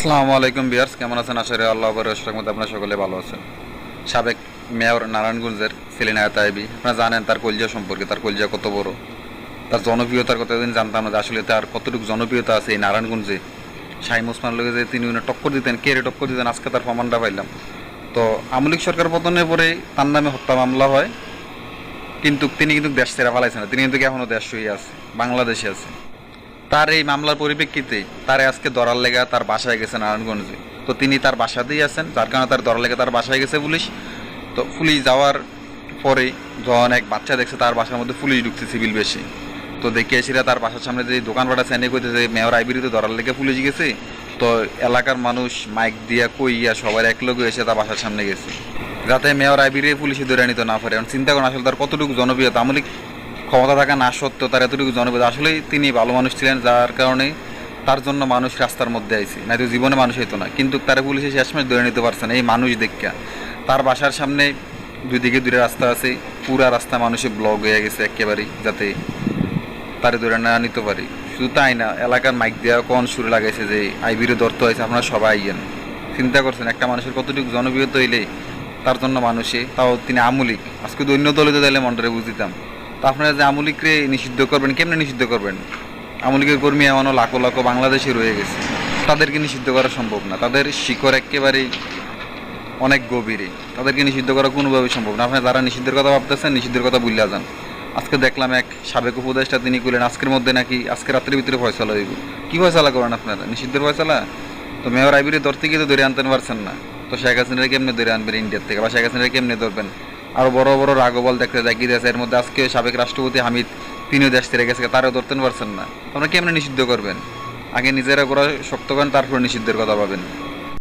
আসসালামু আলাইকুম বিয়ার্স কেমন আছেন? আশা করি আল্লাহ রহমত আপনারা সকলে ভালো আছেন। সাবেক মেয়র নারায়ণগঞ্জের সেলিনা তাইবি আপনারা জানেন তার কলজা সম্পর্কে, তার কলজা কত বড়? তার জনপ্রিয়তার কথা দিন জানতাম না যে আসলে তার কতটুকু জনপ্রিয়তা আছে এই নারায়ণগঞ্জে। শাহিম ওসমান লোকে যে তিনি টক্কর দিতেন, কে রে টক্কর দিতেন, আজকে তার প্রমাণটা পাইলাম। তো আমলিক সরকার পতনের পরে তার নামে হত্যা মামলা হয়। কিন্তু তিনি কিন্তু দেশ ছেড়ে ফেলাইছেন না, তিনি কিন্তু এখনও দেশ শুয়ে আছে, বাংলাদেশে আছে। তার এই মামলার পরিপ্রেক্ষিতে তার আজকে দরার লেগা তার বাসায় গেছে নারায়ণগঞ্জে। তো তিনি তার বাসাতেই আছেন, যার কারণে তার দরার লেগে তার বাসায় গেছে পুলিশ। তো পুলিশ যাওয়ার পরে যখন এক বাচ্চা দেখছে তার বাসার মধ্যে পুলিশ ঢুকছে সিভিল বেশি। তো দেখে এসেরা তার বাসার সামনে যে দোকানপাট আছে এনে কইতেছে মেয়র আইবিরিতে ধরার লেগে পুলিশ গেছে। তো এলাকার মানুষ মাইক দিয়া কইয়া সবার এক লগে এসে তার বাসার সামনে গেছে। যাতে মেয়র আইবিরে পুলিশে ধরে নিতে না পারে, এখন চিন্তা করেন আসলে তার কতটুকু জনপ্রিয়তা। আমলিক ক্ষমতা থাকা না সত্ত্বেও তার এতটুকু জনপ্রিয়তা আসলেই তিনি ভালো মানুষ ছিলেন, যার কারণে তার জন্য মানুষ রাস্তার মধ্যে আইছে। না তো জীবনে মানুষ হইতো না, কিন্তু তারা পুলিশে শেষমেশ ধরে নিতে পারছে না, এই মানুষ দেখা তার বাসার সামনে দুই দিকে দূরে রাস্তা আছে, পুরা রাস্তা মানুষে ব্লক হয়ে গেছে একেবারেই, যাতে তারে ধরে না নিতে পারি। শুধু তাই না, এলাকার মাইক দেওয়া কোন সুরে লাগাইছে যে আইবিরে ধরতে হয়েছে, আপনারা সবাই আইয়েন। চিন্তা করছেন, একটা মানুষের কতটুকু জনপ্রিয়তা হইলে তার জন্য মানুষে, তাও তিনি আমুলিক। আজকে দলিত দিলে মন্ডরে বুঝিতাম। তো আপনারা যে আমুলিকরে নিষিদ্ধ করবেন, কেমনে নিষিদ্ধ করবেন? আমলিকের কর্মী এমনও লাখো লাখো বাংলাদেশে রয়ে গেছে। তাদেরকে নিষিদ্ধ করা সম্ভব না। তাদের শিকড় একেবারেই অনেক গভীরে। তাদেরকে নিষিদ্ধ করা কোনোভাবেই সম্ভব না। আপনারা যারা নিষিদ্ধের কথা ভাবতেছেন, নিষিদ্ধের কথা ভুলিয়া যান। আজকে দেখলাম এক সাবেক উপদেষ্টা, তিনি করলেন আজকের মধ্যে নাকি, আজকে রাত্রের ভিতরে ফয়সালা হইব। কি ফয়সালা করেন আপনারা? নিষিদ্ধের ফয়সালা? তো মেয়র আইবিরে ধরতে গিয়ে তো ধরে আনতে পারছেন না। তো শেখ হাসিনারা কেমনে ধরে আনবেন ইন্ডিয়ার থেকে? বা শেখ হাসিনারা কেমনে ধরবেন? আরও বড় বড় রাগবল দেখতে দেখি দেশ এর মধ্যে। আজকে সাবেক রাষ্ট্রপতি হামিদ তিনিও দেশ ছেড়ে গেছে, তারও ধরতে পারছেন না। আপনারা কেমনে নিষিদ্ধ করবেন? আগে নিজেরা করা শক্ত করেন, তারপরে নিষিদ্ধের কথা পাবেন